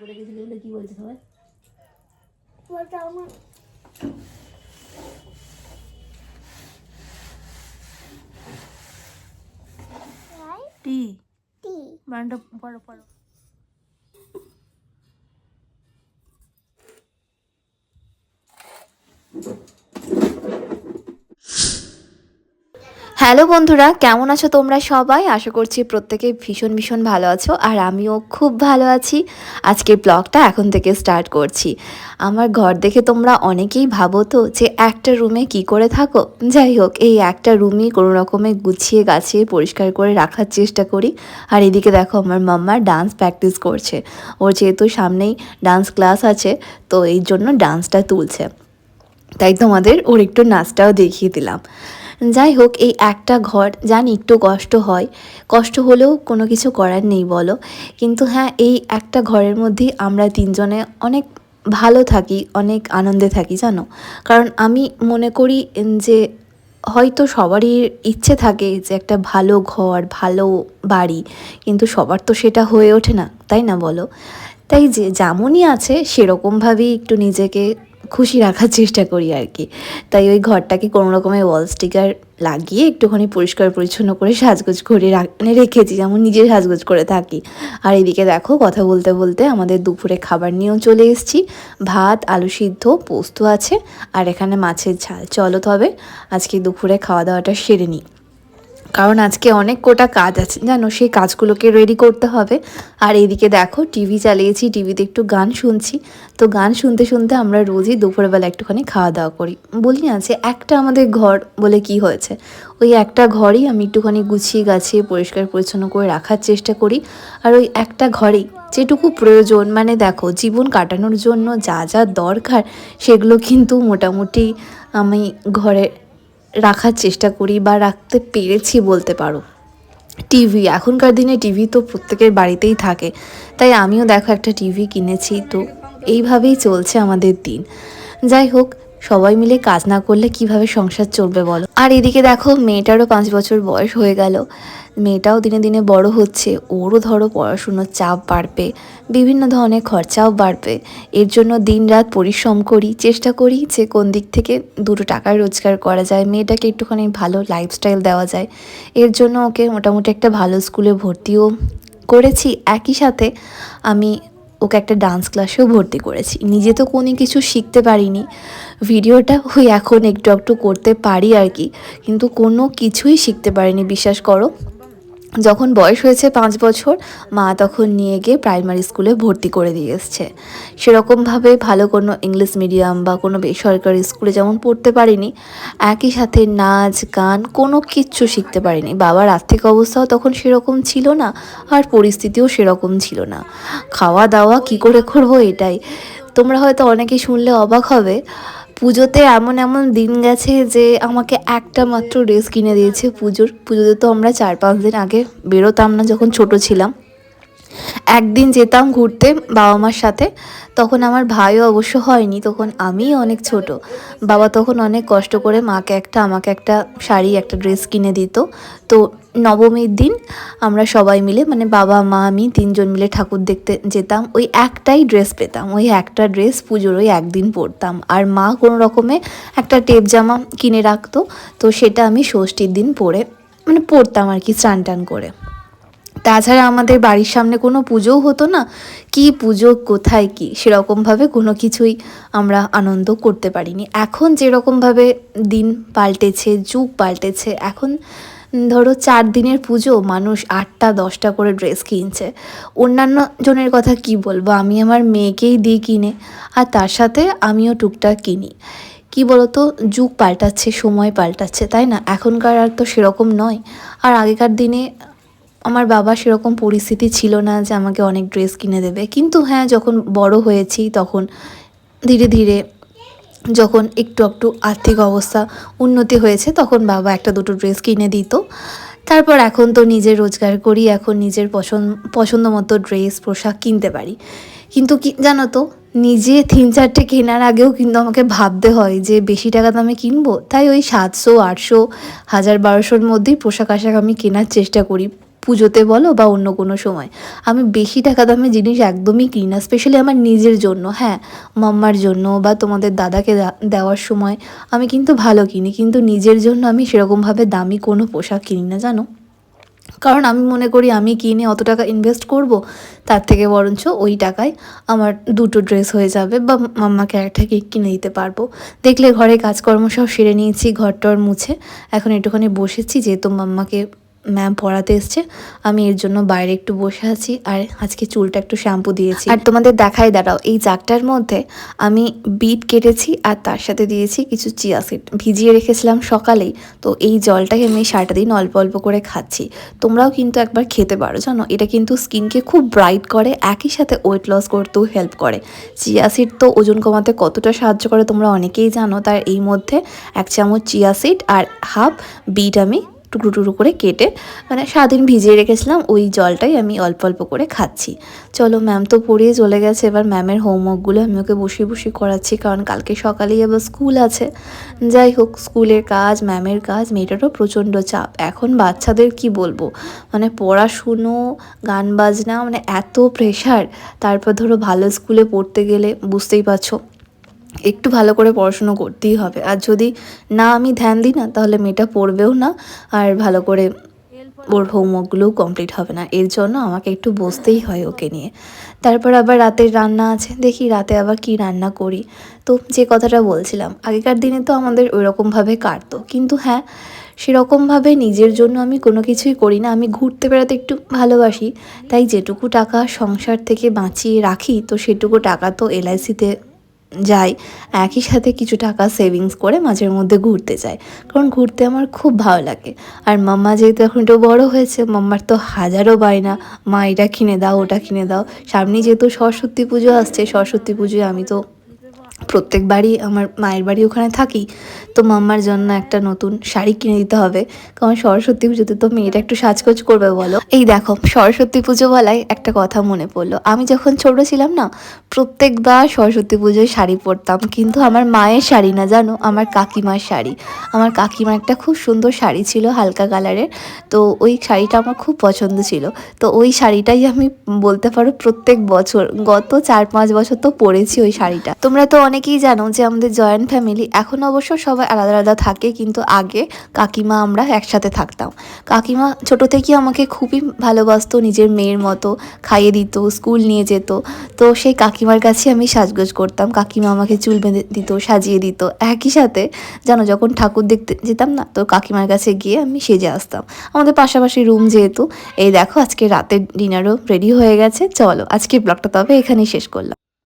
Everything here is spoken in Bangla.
করে গেছিল বলে কি বলছে সবাই বলতে আমার। টি। টি। বানানটা পড়ো পড়ো। হ্যালো বন্ধুরা, কেমন আছো তোমরা সবাই? আশা করছি প্রত্যেকে ভীষণ ভীষণ ভালো আছো আর আমিও খুব ভালো আছি। আজকের ব্লগটা এখন থেকে স্টার্ট করছি। আমার ঘর দেখে তোমরা অনেকেই ভাবো তো যে একটা রুমে কি করে থাকো? যাই হোক, এই একটা রুমই কোনো রকমে গুছিয়ে গাছিয়ে পরিষ্কার করে রাখার চেষ্টা করি। আর এদিকে দেখো আমার মাম্মা ডান্স প্র্যাকটিস করছে। ওর যেহেতু সামনেই ডান্স ক্লাস আছে, তো এই জন্য ডান্সটা তুলছে। তাই তোমাদের ওর একটু নাচটাও দেখিয়ে দিলাম। যাই হোক এই একটা ঘর জানি একটু কষ্ট হয়। কষ্ট হলেও কোনো কিছু করার নেই, বলো। কিন্তু হ্যাঁ এই একটা ঘরের মধ্যেই আমরা তিনজনে অনেক ভালো থাকি, অনেক আনন্দে থাকি, জানো? কারণ আমি মনে করি যে, হয়তো সবারই ইচ্ছে থাকে যে, একটা ভালো ঘর, ভালো বাড়ি। কিন্তু সবার তো সেটা হয়ে ওঠে না, তাই না, বলো? তাই যে, যেমনই আছে, সেরকমভাবেই একটু নিজেকে খুশি রাখার চেষ্টা করি আর কি। তাই ওই ঘরটাকে কোনো রকমের ওয়াল স্টিকার লাগিয়ে একটুখানি পরিষ্কার পরিচ্ছন্ন করে সাজগোজ করে মানে রেখেছি, যেমন নিজে সাজগোজ করে থাকি। আর এদিকে দেখো, কথা বলতে বলতে আমাদের দুপুরে খাবার নিয়েও চলে এসেছি। ভাত, আলু সিদ্ধ, পোস্ত আছে, আর এখানে মাছের ঝাল। চলো তবে, আজকে দুপুরে খাওয়া দাওয়াটা সেরে নিই। কারণ আজকে অনেক কোটা কাজ আছে, জানো? সেই কাজগুলোকে রেডি করতে হবে। আর এদিকে দেখো টিভি চালিয়েছি টিভিতে একটু গান শুনছি। তো গান শুনতে শুনতে আমরা রোজই দুপুরবেলা একটুখানি খাওয়া দাওয়া করি। বলি না যে একটা আমাদের ঘর বলে কি হয়েছে? ওই একটা ঘরই আমি একটুখানি গুছিয়ে গাছিয়ে পরিষ্কার পরিচ্ছন্ন করে রাখার চেষ্টা করি। আর ওই একটা ঘরেই যেটুকু প্রয়োজন মানে দেখো, জীবন কাটানোর জন্য যা যা দরকার, সেগুলো কিন্তু মোটামুটি আমি ঘরে রাখার চেষ্টা করি বা রাখতে পেরেছি বলতে পারো। টিভি, এখনকার দিনে টিভি তো প্রত্যেকের বাড়িতেই থাকে। তাই আমিও দেখো একটা টিভি কিনেছি, তো এইভাবেই চলছে আমাদের দিন। যাই হোক সবাই মিলে কাজ না করলে কীভাবে সংসার চলবে বলো? আর এদিকে দেখো, মেয়েটারও পাঁচ বছর বয়স হয়ে গেল। মেয়েটাও দিনে দিনে বড় হচ্ছে। ওরও ধরো পড়াশুনোর চাপ বাড়বে, বিভিন্ন ধরনের খরচাও বাড়বে। এর জন্য দিন রাত পরিশ্রম করি, চেষ্টা করি যে কোন দিক থেকে দুটো টাকা রোজগার করা যায়। মেয়েটাকে একটুখানি ভালো লাইফস্টাইল দেওয়া যায়। এর জন্য ওকে মোটামুটি একটা ভালো স্কুলে ভর্তিও করেছি। একই সাথে আমি ওকে একটা ডান্স ক্লাসেও ভর্তি করেছি। নিজে তো কোনো কিছু শিখতে পারিনি। ভিডিওটা ওই এখন একটু একটু করতে পারি আর কি। কিন্তু কোনো কিছুই শিখতে পারিনি, বিশ্বাস করো। যখন বয়স হয়েছে পাঁচ বছর, মা তখন নিয়ে গিয়ে প্রাইমারি স্কুলে ভর্তি করে দিয়ে এসছে। সেরকমভাবে ভালো কোনো ইংলিশ মিডিয়াম বা কোনো বেসরকারি স্কুলে যেমন পড়তে পারিনি, একই সাথে নাচ, গান কোনো কিচ্ছু শিখতে পারিনি। বাবার আর্থিক অবস্থাও তখন সেরকম ছিল না, আর পরিস্থিতিও সেরকম ছিল না। খাওয়া দাওয়া কি করে করব এটাই। তোমরা হয়তো অনেকে শুনলে অবাক হবে পুজোতে এমন এমন দিন গেছে যে আমাকে একটা মাত্র ড্রেস কিনে দিয়েছে পুজোর। পুজোতে তো আমরা চার পাঁচ দিন আগে বেরোতাম না যখন ছোট ছিলাম। একদিন যেতাম ঘুরতে বাবা মার সাথে, তখন আমার ভাইও অবশ্য হয়নি, তখন আমি অনেক ছোট। বাবা তখন অনেক কষ্ট করে মাকে একটা, আমাকে একটা শাড়ি, একটা ড্রেস কিনে দিত। তো নবমীর দিন আমরা সবাই মিলে মানে বাবা, মা, আমি তিনজন মিলে ঠাকুর দেখতে যেতাম। ওই একটাই ড্রেস পেতাম, ওই একটা ড্রেস পুজোর ওই একদিন পরতাম। আর মা কোনো রকমে একটা টেপ জামা কিনে রাখতো, তো সেটা আমি ষষ্ঠীর দিন পরে মানে পরতাম আর কি স্নান টান করে। তাছাড়া আমাদের বাড়ির সামনে কোনো পুজোও হতো না। কি পুজো, কোথায় কি, সেরকমভাবে কোনো কিছুই আমরা আনন্দ করতে পারিনি। এখন যেরকমভাবে দিন পাল্টেছে, যুগ পাল্টেছে, এখন ধরো চার দিনের পুজো, মানুষ আটটা, দশটা করে ড্রেস কিনছে। অন্যান্য জনের কথা কি বলব? আমি আমার মেয়েকেই দিই কিনে, আর তার সাথে আমিও টুকটাক কিনি। কি বলতো? যুগ পাল্টাচ্ছে, সময় পাল্টাচ্ছে, তাই না? এখনকার আর তো সেরকম নয়। আর আগেকার দিনে আমার বাবা সেরকম পরিস্থিতি ছিল না যে আমাকে অনেক ড্রেস কিনে দেবে। কিন্তু হ্যাঁ যখন বড় হয়েছি তখন ধীরে ধীরে যখন একটু একটু আর্থিক অবস্থা উন্নতি হয়েছে তখন বাবা একটা দুটো ড্রেস কিনে দিত। তারপর এখন তো নিজে রোজগার করি, এখন নিজের পছন্দ পছন্দ মতো ড্রেস, পোশাক কিনতে পারি। কিন্তু কি জানো তো, নিজে তিন চারটে কেনার আগেও কিন্তু আমাকে ভাবতে হয় যে বেশি টাকা দামে কিনবো। তাই ওই সাতশো, আটশো, হাজার বারোশোর মধ্যেই পোশাক আশাক আমি কেনার চেষ্টা করি। পুজোতে বলো বা অন্য কোনো সময়। আমি বেশি টাকা দামের জিনিস একদমই কিনি না স্পেশালি আমার নিজের জন্য। হ্যাঁ মাম্মার জন্য বা তোমাদের দাদাকে দেওয়ার সময় আমি কিন্তু ভালো কিনি, কিন্তু নিজের জন্য আমি সেরকমভাবে দামি কোনো পোশাক কিনি না, জানো? কারণ আমি মনে করি আমি কিনে অত টাকা ইনভেস্ট করব, তার থেকে বরঞ্চ ওই টাকায় আমার দুটো ড্রেস হয়ে যাবে বা মাম্মাকে একটা কেক কিনে দিতে পারব। দেখলে ঘরে কাজকর্ম সব সেরে নিয়েছি, ঘরটর মুছে। এখন একটুখানি বসেছি, যেহেতু মাম্মাকে ম্যাম পড়াতে এসছে। আমি এর জন্য বাইরে একটু বসে আছি আর আজকে চুলটা একটু শ্যাম্পু দিয়েছি। আর তোমাদের দেখাই, দাঁড়াও, এই জাগটার মধ্যে আমি বিট কেটেছি আর তার সাথে দিয়েছি কিছু চিয়া সিড ভিজিয়ে রেখেছিলাম সকালেই, তো এই জলটাকে আমি সারাটা দিন অল্প অল্প করে খাচ্ছি। তোমরাও কিন্তু একবার খেতে পারো, জানো? এটা কিন্তু স্কিনকে খুব ব্রাইট করে, একই সাথে ওয়েট লস করতেও হেল্প করে। চিয়া সিড তো ওজন কমাতে কতটা সাহায্য করে তোমরা অনেকেই জানো, তার এই মধ্যে এক চামচ চিয়া সিড আর হাফ বিট আমি টুকরো টুকরো করে কেটে মানে সারাদিন ভিজিয়ে রেখেছিলাম, ওই জলটাই আমি অল্প অল্প করে খাচ্ছি। চলো ম্যাম তো পড়িয়ে চলে গেছে, এবার ম্যামের হোমওয়ার্কগুলো আমি ওকে বসে বসে করাচ্ছি, কারণ কালকে সকালেই আবার স্কুল আছে। যাই হোক স্কুলের কাজ ম্যামের কাজ, মেয়েটারও প্রচণ্ড চাপ। এখন বাচ্চাদের কি বলব? মানে পড়াশুনো, গান বাজনা মানে এত প্রেশার তারপর ধরো ভালো স্কুলে পড়তে গেলে, বুঝতেই পারছ একটু ভালো করে পড়াশুনো করতেই হবে। আর যদি না আমি ধ্যান দিই না, তাহলে মেয়েটা পড়বেও না, আর ভালো করে ওর হোমওয়ার্কগুলোও কমপ্লিট হবে না। এর জন্য আমাকে একটু বসতেই হয় ওকে নিয়ে। তারপর আবার রাতের রান্না আছে। দেখি রাতে আবার কি রান্না করি। তো যে কথাটা বলছিলাম, আগেকার দিনে তো আমাদের ওইরকমভাবে কাটতো। কিন্তু হ্যাঁ সেরকমভাবে নিজের জন্য আমি কোনো কিছুই করি না। আমি ঘুরতে বেড়াতে একটু ভালোবাসি। তাই যেটুকু টাকা সংসার থেকে বাঁচিয়ে রাখি, তো সেটুকু টাকা তো এলআইসিতে যাই একই সাথে কিছু টাকা সেভিংস করে মাঝের মধ্যে ঘুরতে যাই কারণ ঘুরতে আমার খুব ভালো লাগে। আর মাম্মা যেহেতু এখন একটু বড়ো হয়েছে, মাম্মার তো হাজারও বায়না। মা, এটা কিনে দাও, ওটা কিনে দাও। সামনে যেহেতু সরস্বতী পুজো আসছে, সরস্বতী পুজোয় আমি তো প্রত্যেকবারই আমার মায়ের বাড়ি ওখানে থাকি। তো মাম্মার জন্য একটা নতুন শাড়ি কিনে দিতে হবে। কারণ সরস্বতী পুজোতে তো মেয়েটা একটু সাজগোজ করবে বলো। এই দেখো, সরস্বতী পুজো বলায় একটা কথা মনে পড়ল। আমি যখন ছোট ছিলাম না, প্রত্যেকবার সরস্বতী পুজোয় শাড়ি পরতাম। কিন্তু আমার মায়ের শাড়ি না, জানো? আমার কাকিমার শাড়ি। আমার কাকিমার একটা খুব সুন্দর শাড়ি ছিল হালকা কালারের। তো ওই শাড়িটা আমার খুব পছন্দ ছিল। তো ওই শাড়িটাই আমি বলতে পারো প্রত্যেক বছর, গত চার পাঁচ বছর তো পরেছি ওই শাড়িটা। তোমরা তো অনেকেই জানো যে আমাদের জয়েন্ট ফ্যামিলি, এখন অবশ্য সবাই আলাদা আলাদা থাকে, কিন্তু আগে কাকিমা আমরা একসাথে থাকতাম। কাকিমা ছোট থেকে আমাকে খুবই ভালোবাসতো, নিজের মেয়ের মতো খাইয়ে দিত, স্কুল নিয়ে যেত। তো সেই কাকিমার কাছে আমি সাজগোজ করতাম। কাকিমা আমাকে চুল বেঁধে দিত, সাজিয়ে দিত। একই সাথে জানো, যখন ঠাকুর দেখতে যেতাম না, তো কাকিমার কাছে গিয়ে আমি সেজে আসতাম। আমাদের পাশাপাশি রুম যেহেতু, এই দেখো আজকে রাতের ডিনারও রেডি হয়ে গেছে। চলো আজকে ব্লগটা তবে এখানেই শেষ করলাম।